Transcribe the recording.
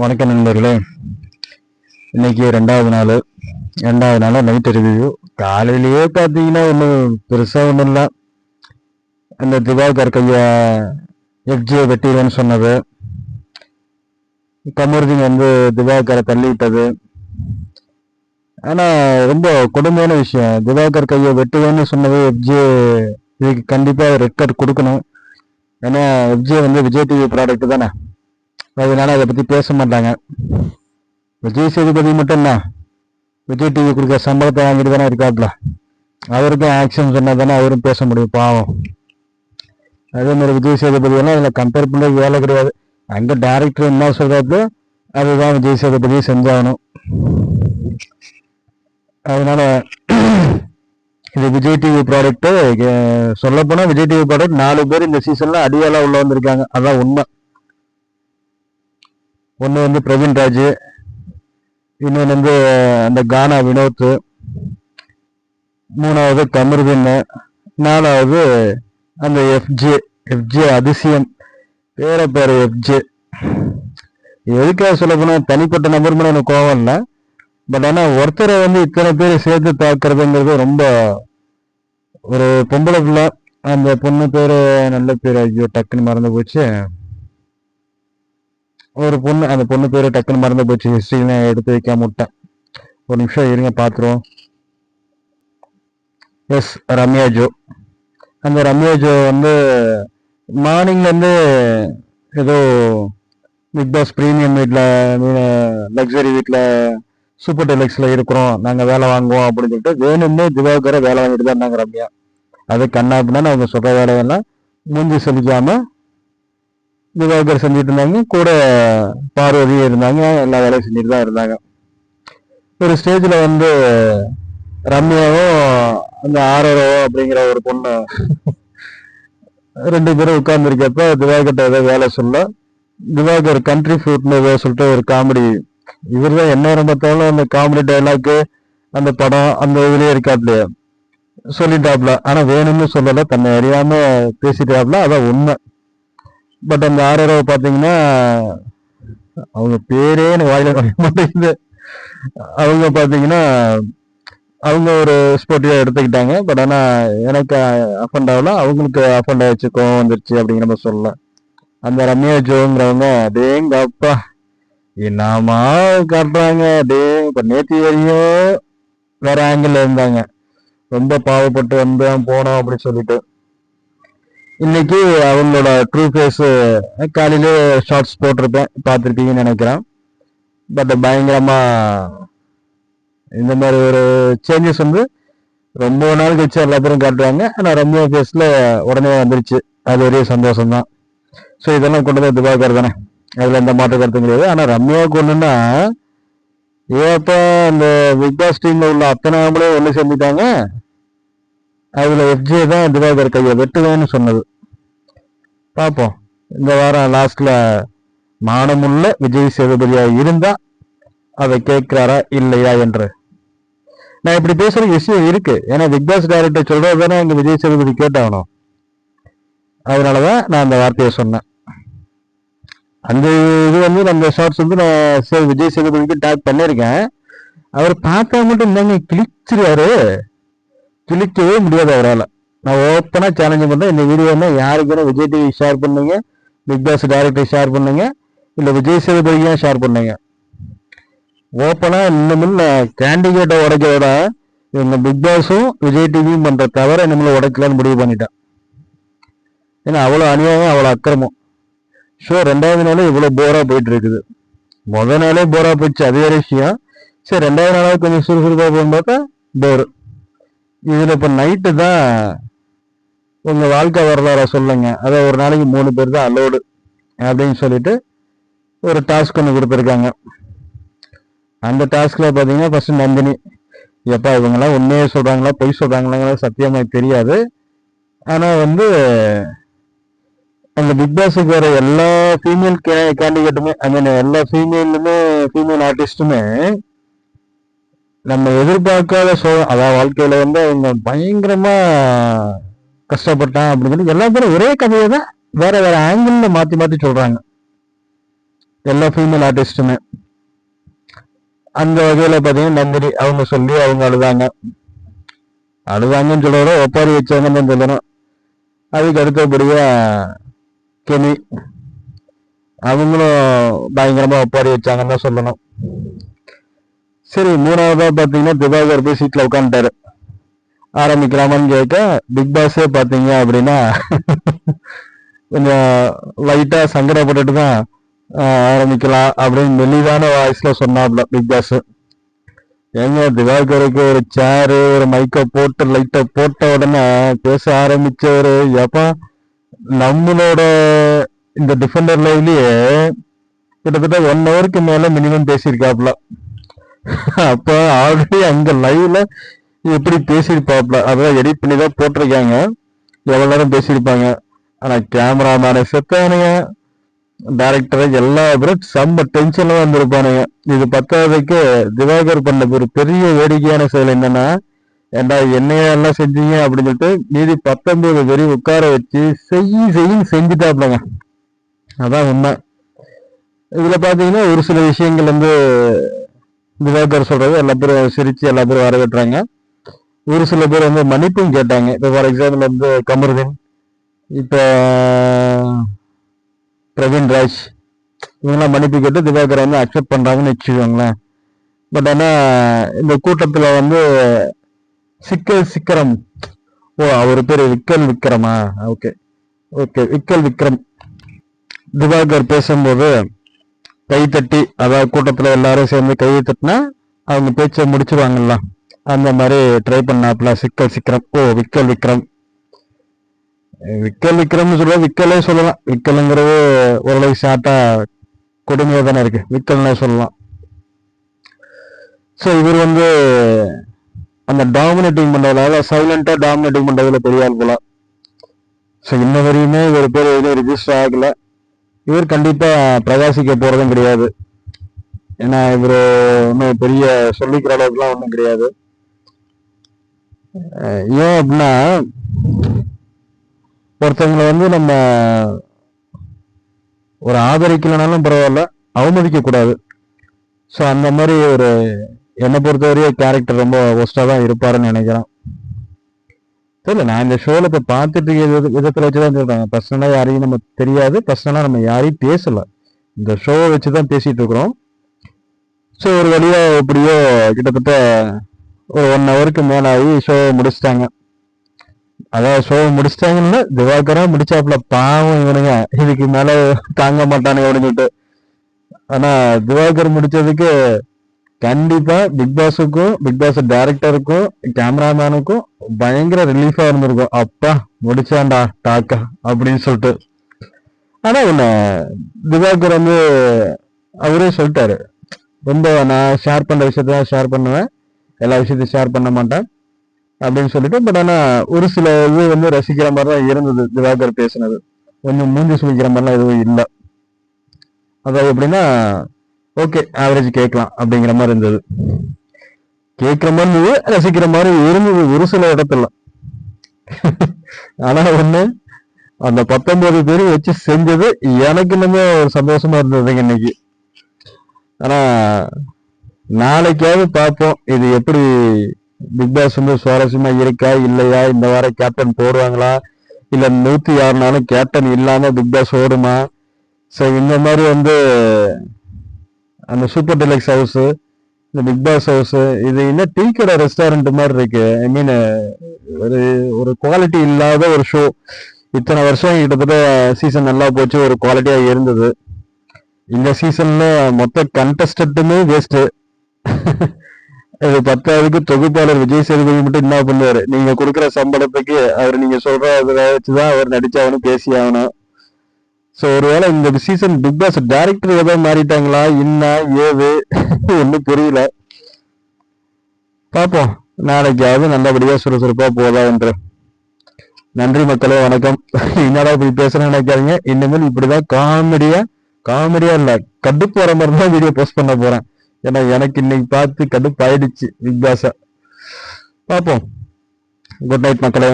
வணக்கம் நண்பர்களே. இன்னைக்கு ரெண்டாவது நாள். ரெண்டாவது நாள் நைட் ரிவ்யூ காலையிலேயே பார்த்தீங்கன்னா ஒன்றும் பெருசாக ஒன்றும் இல்லை. அந்த திவாகர் கையை எஃப்ஜியை வெட்டிடுவேன்னு சொன்னது. கமருதீன் வந்து திவாகரை தள்ளி விட்டது ஆனால் ரொம்ப கொடுமையான விஷயம். திவாகர் கையை வெட்டுவேன்னு சொன்னது எஃப்ஜி இதுக்கு கண்டிப்பாக ரெட் கார்டு கொடுக்கணும். ஏன்னா எஃப்ஜி வந்து விஜய் டிவி ப்ராடக்ட் தானே. அதனால அதை பற்றி பேச மாட்டாங்க. விஜய் சேதுபதி மட்டும் தான் விஜய் டிவி கொடுக்குற சம்பளத்தை வாங்கிட்டு தானே இருக்காப்ல. அவருக்கும் ஆக்ஷன் சொன்னால் தானே அவரும் பேச முடியும் பாவம். அதே மாதிரி விஜய் சேதுபதி எல்லாம் அதில் கம்பேர் பண்ணுறது வேலை கிடையாது. அங்கே டேரக்டர் என்ன சொல்றாரு அதுதான் விஜய் சேதுபதி செஞ்சாகணும். அதனால இது விஜய் டிவி ப்ராடக்ட்டு சொல்லப்போனால் விஜய் டிவி ப்ராடக்ட் நாலு பேர் இந்த சீசனில் அடியாலாம் உள்ளே வந்திருக்காங்க. அதான் உண்மை. ஒன்று வந்து பிரவீன் ராஜ் இன்னொன்று வந்து அந்த கானா வினோத் மூணாவது கமருதீன் நாலாவது அந்த எஃப்ஜே எஃப்ஜே அதிசயம் பேர பேர் எஃப்ஜே. எதுக்காக சொல்ல போனால் தனிப்பட்ட நபர் மேலே எனக்கு கோவம் இல்லை. பட் ஆனால் ஒருத்தரை வந்து இத்தனை பேர் சேர்த்து தாக்குறதுங்கிறது ரொம்ப ஒரு பொம்பளை பிள்ளை. அந்த பொண்ணு பேர் நல்ல பேர் ஐயோ டக்குன்னு மறந்து போச்சு. ஒரு பொண்ணு அந்த பொண்ணு பேர் டக்குன்னு மறந்து போச்சு ஹிஸ்ட்ரியில் எடுத்து வைக்க விட்டேன். ஒரு நிமிஷம் இருங்க பார்த்துருவோம் எஸ் ரம்யா ஜோ. அந்த ரம்யா ஜோ வந்து மார்னிங்லேருந்து ஏதோ பிக் பாஸ் ப்ரீமியம் வீட்டில் லக்ஸரி வீட்டில் சூப்பர் டெலக்ஸில் இருக்கிறோம். நாங்கள் வேலை வாங்குவோம் அப்படின்னு சொல்லிட்டு வேணும்னே திவாகரை வேலை வாங்கிட்டு தான் இருந்தாங்க ரம்யா. அது கண்ணா அப்படின்னா அவங்க சொல்கிற வேலையெல்லாம் மூஞ்சி சொல்லிக்காம திவாகர் செஞ்சுட்டு இருந்தாங்க. கூட பார்வதியும் இருந்தாங்க. எல்லா வேலையும் செஞ்சுட்டு தான் இருந்தாங்க. ஒரு ஸ்டேஜில் வந்து ரம்யாவும் அந்த ஆரோரோ அப்படிங்கிற ஒரு பொண்ணு ரெண்டு பேரும் உட்கார்ந்துருக்கப்ப திவாகர்கிட்ட ஏதோ வேலை சொல்ல திவாகர் கண்ட்ரி ஃப்ரூட்னு ஏதோ சொல்லிட்டு ஒரு காமெடி இவர் தான் என்ன நேரம் பார்த்தாலும் அந்த காமெடி டைலாக்கு அந்த படம் அந்த இதுலேயே இருக்காப்லையே. சொல்லிட்டாப்ல. ஆனால் வேணும்னு சொல்லலை. தன்னை அறியாமல் பேசிட்டாப்ல. அதான் உண்மை. பட் அந்த ஆரரவை பார்த்தீங்கன்னா அவங்க பேரே எனக்கு வாயில வர மாட்டேங்குது. அவங்க பார்த்தீங்கன்னா அவங்க ஒரு ஸ்போர்ட்டிவா எடுத்துக்கிட்டாங்க. பட் ஆனா எனக்கு அஃபண்ட் ஆகல. அவங்களுக்கு அஃபண்ட் ஆயிடுச்சு கோவம் வந்துருச்சு அப்படிங்கிற மாதிரி சொல்லலாம் அந்த ரம்யா ஜோங்கிறவங்க டேங்க அப்பா என்னமா காட்டுறாங்க? டே இப்ப நேத்தி வரையும் வேற ஆங்கிள் இருந்தாங்க. ரொம்ப பாவப்பட்டு வந்தோம் போனோம் அப்படின்னு சொல்லிட்டு. இன்னைக்கு அவங்களோட ட்ரூ ஃபேஸ் காலையிலே ஷார்ட்ஸ் போட்டிருப்பேன் பார்த்துருப்பீங்கன்னு நினைக்கிறேன். பட் பயங்கரமா இந்த மாதிரி ஒரு சேஞ்சஸ் வந்து ரொம்ப நாள் கழிச்சு எல்லா பேரும் காட்டுவாங்க. ஆனால் ரம்யா ஃபேஸில் உடனே வந்துருச்சு. அது ஒரே சந்தோஷம் தான் ஸோ இதெல்லாம் கொண்டு வந்து திவாகர் தானே. அதில் எந்த மாற்ற கருத்தும் கிடையாது. ஆனால் ரம்யாவுக்கு ஒன்றுன்னா ஏப்போ அந்த பிக் பாஸ் டீமில் உள்ள அத்தனை ஆம்பளையும் ஒன்று சேர்ந்துட்டாங்க? அதில் எஃப்ஜே தான் திவாகர் கையை வெட்டுவேன்னு சொன்னது. பார்ப்போம் இந்த வாரம் லாஸ்ட்ல மானமுள்ள விஜய் சேதுபதியா இருந்தா அதை கேட்கிறாரா இல்லையா என்று. நான் இப்படி பேசுற விஷயம் இருக்கு. ஏன்னா பிக்பாஸ் டைரக்டர் சொல்றது தானே எங்க விஜய் சேதுபதி கேட்டாகணும். அதனாலதான் நான் அந்த வார்த்தையை சொன்னேன். அந்த இது வந்து நம்ம ஷார்ட்ஸ் வந்து நான் விஜய் சேதுபதிக்கு டேக் பண்ணியிருக்கேன். அவர் பார்த்தா மட்டும் இந்தாங்க கிழிச்சிருவாரு. கிழிக்கவே முடியாது அவரால். நான் ஓப்பனாக சேலஞ்சு பண்ணுறேன் இந்த வீடியோனா யாருக்குன்னு விஜய் டிவி ஷேர் பண்ணுங்க பிக் பாஸ் டைரக்டர் ஷேர் பண்ணுங்க இல்லை விஜய் சேதுபதியாக ஷேர் பண்ணுங்க. ஓப்பனாக இன்னமும் கேண்டிகேட்டை உடைக்கிறத இவங்க பிக் பாஸும் விஜய் டிவியும் பண்ணுற தவிர நம்மள உடைக்கலான்னு முடிவு பண்ணிட்டேன். ஏன்னா அவ்வளோ அநியாயம் அவ்வளோ அக்கிரமம். ஷோ ரெண்டாவது நாளும் இவ்வளோ போராக போயிட்டு இருக்குது முத நாளே போராக போயிடுச்சு அதே விஷயம். சரி ரெண்டாவது நாளாவது கொஞ்சம் சுறுசுறுப்பாக போகும் பார்த்தா போர் இதில் இப்போ நைட்டு தான் உங்க வாழ்க்கை வரலாறை சொல்லுங்க. அதை ஒரு நாளைக்கு மூணு பேர் தான் அலோடு அப்படின்னு சொல்லிட்டு ஒரு டாஸ்க் ஒன்று கொடுத்துருக்காங்க. அந்த டாஸ்க்ல பார்த்தீங்கன்னா ஃபர்ஸ்ட் நந்தினி. எப்பா இவங்கெல்லாம் உண்மையே சொல்றாங்களா பொய் சொல்றாங்களா சத்தியமாக தெரியாது. ஆனால் வந்து அந்த பிக் பாஸுக்கு வர எல்லா ஃபீமேல் கே கேண்டிடேட்டுமே ஐ மீன் எல்லா ஃபீமேலுமே ஃபீமேல் ஆர்டிஸ்ட்டுமே நம்ம எதிர்பார்க்காத சோ அதான் வாழ்க்கையில வந்து அவங்க பயங்கரமா கஷ்டப்பட்டான் அப்படின்னு சொல்லி எல்லா பேரும் ஒரே கதையை தான் வேற வேற ஆங்கிள் மாத்தி மாத்தி சொல்றாங்க. எல்லா ஃபீமேல் ஆர்டிஸ்டுமே அந்த வகையில பாத்தீங்கன்னா நந்தினி அவங்க சொல்லி அவங்க அழுதாங்க. அழுதாங்கன்னு சொல்றத ஒப்பாரி வச்சாங்கன்னு தான் சொல்லணும். அதுக்கு அடுத்தபடியா கெமி. அவங்களும் பயங்கரமா ஒப்பாரி வச்சாங்கன்னு தான் சொல்லணும். சரி மூணாவதா பாத்தீங்கன்னா திவாகர் போய் சீட்ல உட்காந்துட்டாரு ஆரம்பிக்கலாமான்னு கேட்க பிக் பாஸே பார்த்தீங்க அப்படின்னா கொஞ்சம் லைட்டாக சங்கடப்பட்டுட்டு தான் ஆரம்பிக்கலாம் அப்படின்னு மெலிதான வாய்ஸில் சொன்னாப்ல பிக் பாஸ். ஏங்க திவாகருக்கு ஒரு சேரு ஒரு மைக்கை போட்டு லைட்டை போட்ட உடனே பேச ஆரம்பிச்சவரு எப்போ நம்மளோட இந்த டிஃபெண்டர் லைவ்லயே கிட்டத்தட்ட ஒன் ஹவருக்கு மேல மினிமம் பேசியிருக்காப்ல. அப்போ ஆல்ரெடி அங்க லைவ்ல எப்படி பேசியிருப்பாப்ல? அதான் எடிட் பண்ணி தான் போட்டிருக்காங்க. எவ்வளோ நேரம் பேசியிருப்பாங்க? ஆனா கேமராமேனை செத்தானுங்க. டேரக்டர் எல்லா பேரும் செம்ம டென்ஷன்ல வந்திருப்பானுங்க இது பத்தாவதுக்கு திவாகர் பண்ண ஒரு பெரிய வேடிக்கையான செயல் என்னன்னா ஏண்டா என்னைய எல்லாம் செஞ்சீங்க அப்படின்னு சொல்லிட்டு மீதி பத்தொன்பது வெறி உட்கார வச்சு செய்ய செய்யும் செஞ்சுட்டாப்லங்க. அதான் உண்மை. இதுல பாத்தீங்கன்னா ஒரு சில விஷயங்கள் வந்து திவாகர் சொல்றது எல்லா பேரும் சிரிச்சு எல்லா பேரும் வரவேற்றாங்க. ஒரு சில பேர் வந்து மன்னிப்பும் கேட்டாங்க. இப்போ ஃபார் எக்ஸாம்பிள் வந்து கமருதீன் இப்போ பிரவீன் ராஜ் இவங்கெல்லாம் மன்னிப்பு கேட்டு திவாகர் வந்து அக்செப்ட் பண்ணுறாங்கன்னு வச்சுக்கோங்களேன். பட் ஆனால் இந்த கூட்டத்தில் வந்து சிக்கல் சிக்கரம். ஓ அவர் பேர் விக்கல் விக்ரமா? ஓகே ஓகே விக்கல் விக்ரம். திவாகர் பேசும்போது கை தட்டி அதாவது கூட்டத்தில் எல்லாரும் சேர்ந்து கை தட்டினா அவங்க பேச்சை முடிச்சிருவாங்கல்லாம் அந்த மாதிரி ட்ரை பண்ணாப்புல. சிக்கல் சிக்கரம். ஓ விக்கல் விக்ரம். விக்கல் விக்ரம்னு சொல்ல விக்கலே சொல்லலாம். விக்கலுங்கிறது ஓரளவுக்கு ஷார்ட்டா கொடுமையா தானே இருக்கு. விக்கல்னே சொல்லலாம். ஸோ இவர் வந்து அந்த டாமினேட்டிங் பண்றதுல சைலண்டா டாமினேட்டிங் பண்றதுல பெரிய ஆள் போல. ஸோ இன்ன வரையுமே இவர் பேர் எதுவும் ரிஜிஸ்டர் ஆகல. இவர் கண்டிப்பா பிரகாசிக்க போறதும் கிடையாது. ஏன்னா இவர் ஒன்றும் பெரிய சொல்லிக்கிற அளவுக்குலாம் ஒன்றும் கிடையாது. ஏன் அப்படின்னா ஒருத்தவங்களை வந்து நம்ம ஒரு ஆதரிக்கலைனாலும் பரவாயில்ல அவமதிக்க கூடாது ஸோ அந்த மாதிரி ஒரு என்னை பொறுத்தவரையும் கேரக்டர் ரொம்ப ஒஸ்டா தான் இருப்பாருன்னு நினைக்கிறேன். தெரியல நான் இந்த ஷோவில் இப்போ பார்த்துட்டு இருக்க வித- விதத்துல வச்சுதான் சொல்றேன் யாரையும் நம்ம தெரியாது பர்சனலாக நம்ம யாரையும் பேசலை. இந்த ஷோவை வச்சுதான் பேசிகிட்டு இருக்கிறோம். ஸோ ஒரு வழியாக எப்படியோ கிட்டத்தட்ட ஒரு ஒன் ஹவருக்கு மேல ஆகி ஷோவை முடிச்சிட்டாங்க. அதான் ஷோவை முடிச்சிட்டாங்கன்னு திவாகரா முடிச்சாப்புல பாவம் இவனுங்க. இதுக்கு மேல தாங்க மாட்டானுங்க அப்படின்னு சொல்லிட்டு. ஆனா திவாகர் முடிச்சதுக்கு கண்டிப்பா பிக் பாஸுக்கும் பிக் பாஸ் டைரக்டருக்கும் கேமராமேனுக்கும் பயங்கர ரிலீஃபா இருந்திருக்கும். அப்பா முடிச்சாண்டா டாக்கா அப்படின்னு சொல்லிட்டு. ஆனா உன்னை திவாகர் வந்து அவரே சொல்லிட்டாரு. ரொம்ப நான் ஷேர் பண்ற விஷயத்த ஷேர் பண்ணுவேன். எல்லா விஷயத்தையும் ஷேர் பண்ண மாட்டேன் அப்படின்னு சொல்லிட்டு பட் ஆனா ஒரு சில இது வந்து ரசிக்கிற மாதிரி தான் இருந்தது. திவாகர் பேசினது. கொஞ்சம் மூஞ்சி சுழிக்கிற மாதிரிலாம் எதுவும் இல்லை. அதாவது எப்படின்னா ஓகே ஆவரேஜ் கேட்கலாம் அப்படிங்கிற மாதிரி இருந்தது. கேட்கிற மாதிரி இருந்தது ரசிக்கிற மாதிரி இருந்தது ஒரு சில இடத்துல. ஆனா ஒண்ணு அந்த பத்தொன்பது பேர் வச்சு செஞ்சது எனக்கு இன்னுமே ஒரு சந்தோஷமா இருந்ததுங்க இன்னைக்கு. ஆனா நாளைக்காவது பார்ப்போம். இது எப்படி பிக் பாஸ் வந்து சுவாரஸ்யமா இருக்கா இல்லையா? இந்த வாரம் கேப்டன் போடுவாங்களா இல்ல நூத்தி ஆறு நாளும் கேப்டன் இல்லாம பிக் பாஸ் ஓடுமா? ஸோ இந்த மாதிரி வந்து அந்த சூப்பர் டிலக்ஸ் ஹவுஸ் இந்த பிக் பாஸ் ஹவுஸ் இது என்ன டீ கடை ரெஸ்டாரண்ட் மாதிரி இருக்கு. ஐ மீன் ஒரு ஒரு குவாலிட்டி இல்லாத ஒரு ஷோ இத்தனை வருஷம் கிட்டத்தட்ட சீசன் நல்லா போச்சு ஒரு குவாலிட்டியா இருந்தது. இந்த சீசன்ல மொத்த கண்டஸ்டன்ட்டுமே வேஸ்ட்டு பத்தாவதுக்கு தொகுப்பாளர் விஜய் சேதுபதி மட்டும் என்ன பண்ணுவாரு. நீங்க கொடுக்குற சம்பளத்துக்கு அவர் நீங்க சொல்ற அதை வச்சுதான் அவர் நடிச்சாகணும் பேசி ஆகணும் ஸோ ஒருவேளை இந்த சீசன் பிக் பாஸ் டேரக்டர் ஏதாவது மாறிட்டாங்களா? என்ன ஏது? ஒன்றும் புரியல. பார்ப்போம் நாளைக்காவது நல்லபடியா சுறுசுறுப்பா போதா என்று நன்றி மக்களே வணக்கம். என்னடா இப்படி பேசுறேன்னு நினைக்காதீங்க. இனிமேல் இப்படிதான் காமெடியா காமெடியா இல்ல கடுப்பு வர மாதிரி தான் வீடியோ போஸ்ட் பண்ண போறேன். ஏன்னா எனக்கு இன்னைக்கு பார்த்து கடுப்பாயிடுச்சு பிக் பாஸை பார்ப்போம். குட் நைட் மக்களே.